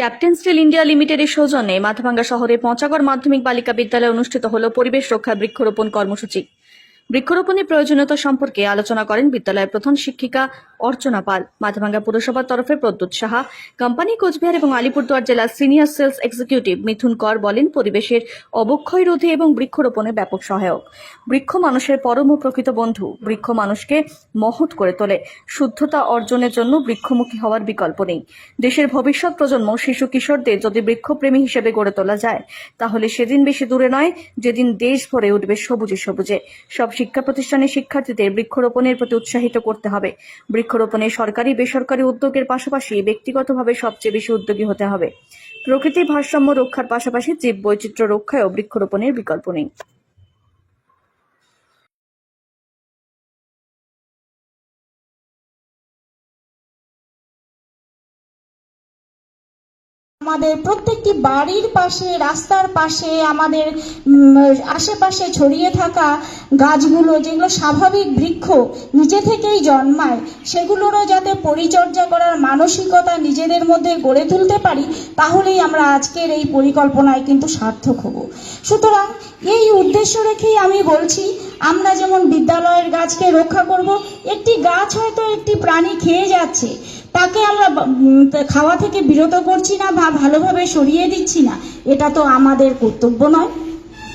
Captain still India লিমিটেডের সৌজন্যে মাথাভাঙ্গা শহরে পঞ্চাগড় মাধ্যমিক বালিকা বিদ্যালয়ে অনুষ্ঠিত হল পরিবেশ রক্ষা বৃক্ষরোপণ কর্মসূচি। বৃক্ষরোপণের প্রয়োজনীয়তা সম্পর্কে আলোচনা করেন বিদ্যালয়ের প্রধান শিক্ষিকা অর্চনা পাল। মাথাভাঙ্গা পুরসভার তরফে প্রদ্যুৎ সাহা, কোম্পানি কোচবিহার এবং আলিপুরদুয়ার জেলার সিনিয়র সেলস এক্সিকিউটিভ মিথুন কর বলেন, পরিবেশের অবক্ষয় রোধে এবং বৃক্ষরোপণে ব্যাপক সহায়ক। বৃক্ষ মানুষের পরম প্রকৃত বন্ধু। বৃক্ষ মানুষকে মহৎ করে তোলে। শুদ্ধতা অর্জনের জন্য বৃক্ষমুখী হওয়ার বিকল্প নেই। দেশের ভবিষ্যৎ প্রজন্ম শিশু কিশোরদের যদি বৃক্ষপ্রেমী হিসেবে গড়ে তোলা যায়, তাহলে সেদিন বেশি দূরে নয়, যেদিন দেশ ভরে উঠবে সবুজে সবুজে। সব শিক্ষা প্রতিষ্ঠানের শিক্ষার্থীদের বৃক্ষরোপণের প্রতি উৎসাহিত করতে হবে। বৃক্ষরোপণে সরকারি, বেসরকারি উদ্যোগের পাশাপাশি ব্যক্তিগতভাবে সবচেয়ে বেশি উদ্যোগী হতে হবে। প্রকৃতি ভারসাম্য রক্ষার পাশাপাশি জীব বৈচিত্র্য রক্ষায়ও বৃক্ষরোপণের বিকল্প নেই। আমাদের প্রত্যেকটি বাড়ির পাশে, রাস্তার পাশে, আমাদের আশেপাশে ছড়িয়ে থাকা গাছগুলো যেগুলো স্বাভাবিক বৃক্ষ নিজে থেকেই জন্মায়, সেগুলোরও যাতে পরিচর্যা করার মানসিকতা নিজেদের মধ্যে গড়ে তুলতে পারি, তাহলেই আমরা আজকের এই পরিকল্পনায় কিন্তু সার্থক হব। সুতরাং এই উদ্দেশ্য রেখেই আমি বলছি, আমরা যেমন বিদ্যালয়ের গাছকে রক্ষা করব, একটি গাছ হয়তো একটি প্রাণী খেয়ে যাচ্ছে তাকে আমরা খাওয়া থেকে বিরত করছি না বা ভালোভাবে সরিয়ে দিচ্ছি না, এটা তো আমাদের কর্তব্য নয়।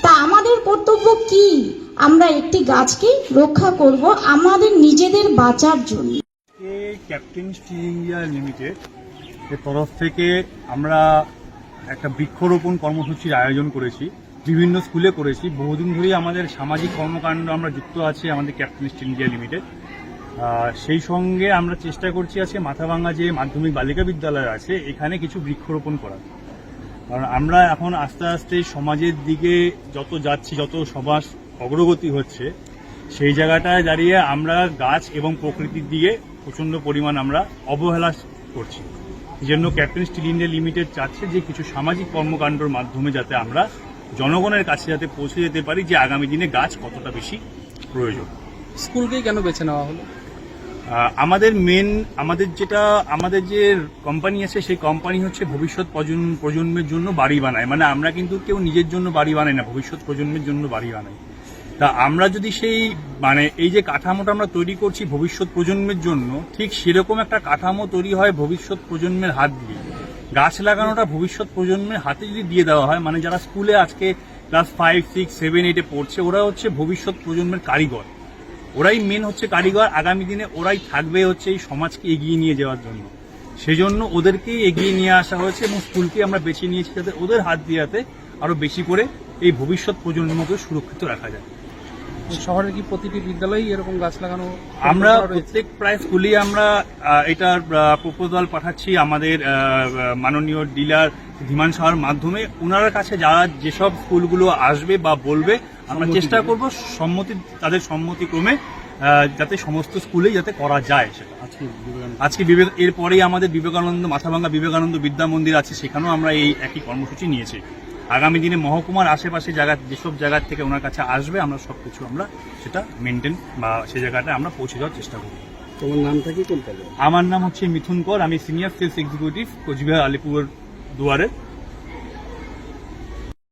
তা আমাদের কর্তব্য কি? আমরা একটি গাছকে রক্ষা করব আমাদের নিজেদের বাঁচার জন্য। ক্যাপ্টেন স্টিল ইন্ডিয়া লিমিটেড এর তরফ থেকে আমরা একটা বৃক্ষরোপণ কর্মসূচির আয়োজন করেছি, বিভিন্ন স্কুলে করেছি। বহুদিন ধরেই আমাদের সামাজিক কর্মকাণ্ড আমরা যুক্ত আছি আমাদের ক্যাপ্টেন স্টিল ইন্ডিয়া লিমিটেড। সেই সঙ্গে আমরা চেষ্টা করছি আজকে মাথাভাঙ্গা যে মাধ্যমিক বালিকা বিদ্যালয় আছে, এখানে কিছু বৃক্ষরোপণ করার। কারণ আমরা এখন আস্তে আস্তে সমাজের দিকে যত যাচ্ছি, যত সমাজ অগ্রগতি হচ্ছে, সেই জায়গাটায় দাঁড়িয়ে আমরা গাছ এবং প্রকৃতির দিকে প্রচণ্ড পরিমাণ আমরা অবহেলা করছি। এই জন্য ক্যাপ্টেন স্টিল ইন্ডিয়া লিমিটেড চাচ্ছে যে কিছু সামাজিক কর্মকাণ্ডর মাধ্যমে যাতে আমরা জনগণের কাছে যাতে পৌঁছে যেতে পারি যে আগামী দিনে গাছ কতটা বেশি প্রয়োজন। স্কুলকেই কেন বেছে নেওয়া হলো? আমাদের মেন আমাদের যেটা, আমাদের যে কোম্পানি আছে, সেই কোম্পানি হচ্ছে ভবিষ্যৎ প্রজন্ম- প্রজন্মের জন্য বাড়ি বানায়। মানে আমরা কিন্তু কেউ নিজের জন্য বাড়ি বানাই না, ভবিষ্যৎ প্রজন্মের জন্য বাড়ি বানাই। তা আমরা যদি সেই মানে এই যে কাঠামোটা আমরা তৈরি করছি ভবিষ্যৎ প্রজন্মের জন্য, ঠিক সেরকম একটা কাঠামো তৈরি হয় ভবিষ্যৎ প্রজন্মের হাত দিয়ে। গাছ লাগানোটা ভবিষ্যৎ প্রজন্মের হাতে যদি দিয়ে দেওয়া হয় মানে যারা স্কুলে আজকে ক্লাস ফাইভ সিক্স সেভেন এইটে পড়ছে, ওরা হচ্ছে ভবিষ্যৎ প্রজন্মের কারিগর। ওরাই মেন হচ্ছে কারিগর। আগামী দিনে ওরাই থাকবে হচ্ছে এই সমাজকে এগিয়ে নিয়ে যাওয়ার জন্য। সেজন্য ওদেরকেই এগিয়ে নিয়ে আসা হয়েছে এবং স্কুলকে আমরা বেছে নিয়েছি যাতে ওদের হাত দিয়ে আরও বেশি করে এই ভবিষ্যৎ প্রজন্মকে সুরক্ষিত রাখা যায়। শহরের কি প্রতিটি বিদ্যালয়েই এরকম গাছ লাগানো আমরা? প্রত্যেক প্রায় স্কুলে আমরা এটার প্রপোজাল পাঠাচ্ছি আমাদের মাননীয় ডিলার ধীমান সাহার মাধ্যমে। ওনার কাছে যারা যেসব স্কুলগুলো আসবে বা বলবে আমরা চেষ্টা করব সম্মতি তাদের সম্মতিক্রমে যাতে সমস্ত স্কুলে যাতে করা যায়। সেটা আজকে বিবেক এরপরেই আমাদের বিবেকানন্দ মাথাভাঙ্গা বিবেকানন্দ বিদ্যা মন্দির আছে সেখানেও আমরা এই একই কর্মসূচি নিয়েছি। আগামী দিনে মহকুমার আশেপাশে জায়গা যেসব জায়গার থেকে ওনার কাছে আসবে আমরা সবকিছু আমরা সেটা মেনটেন বা সেই জায়গাটা আমরা পৌঁছে দেওয়ার চেষ্টা করব। তোমার নামটা কি কোনটা আমার নাম হচ্ছে মিথুন কর আমি senior sales executive Coochbehar Alipur দুয়ারের